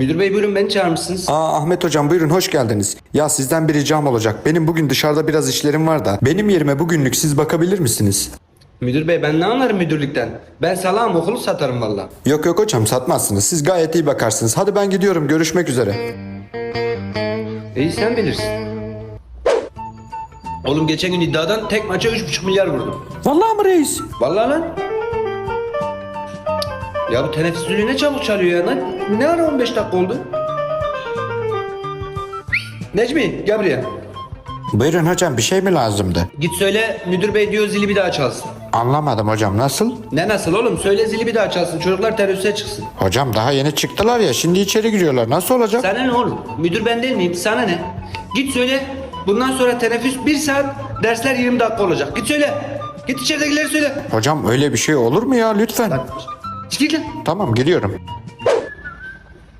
Müdür bey buyurun beni çağırmışsınız. Aa Ahmet hocam buyurun hoş geldiniz. Ya sizden bir ricam olacak. Benim bugün dışarıda biraz işlerim var da. Benim yerime bugünlük siz bakabilir misiniz? Müdür bey ben ne anlarım müdürlükten? Ben salağım okulu satarım valla. Yok yok hocam satmazsınız. Siz gayet iyi bakarsınız. Hadi ben gidiyorum. Görüşmek üzere. İyi sen bilirsin. Oğlum geçen gün iddiadan tek maça 3,5 milyar vurdum. Vallahi mı reis? Vallahi lan. Ya bu teneffüs zili ne çabuk çalıyor ya lan. Ne ara 15 dakika oldu? Necmi gel buraya. Buyurun hocam bir şey mi lazımdı? Git söyle müdür bey diyor zili bir daha çalsın. Anlamadım hocam nasıl? Ne nasıl oğlum söyle zili bir daha çalsın çocuklar teröriste çıksın. Hocam daha yeni çıktılar ya şimdi içeri giriyorlar. Nasıl olacak? Sana ne oğlum? Müdür ben değil miyim? Sana ne? Git söyle. Bundan sonra teneffüs bir saat, dersler 20 dakika olacak. Git söyle. Git içeridekileri söyle. Hocam öyle bir şey olur mu ya lütfen? Çık gir. Tamam geliyorum.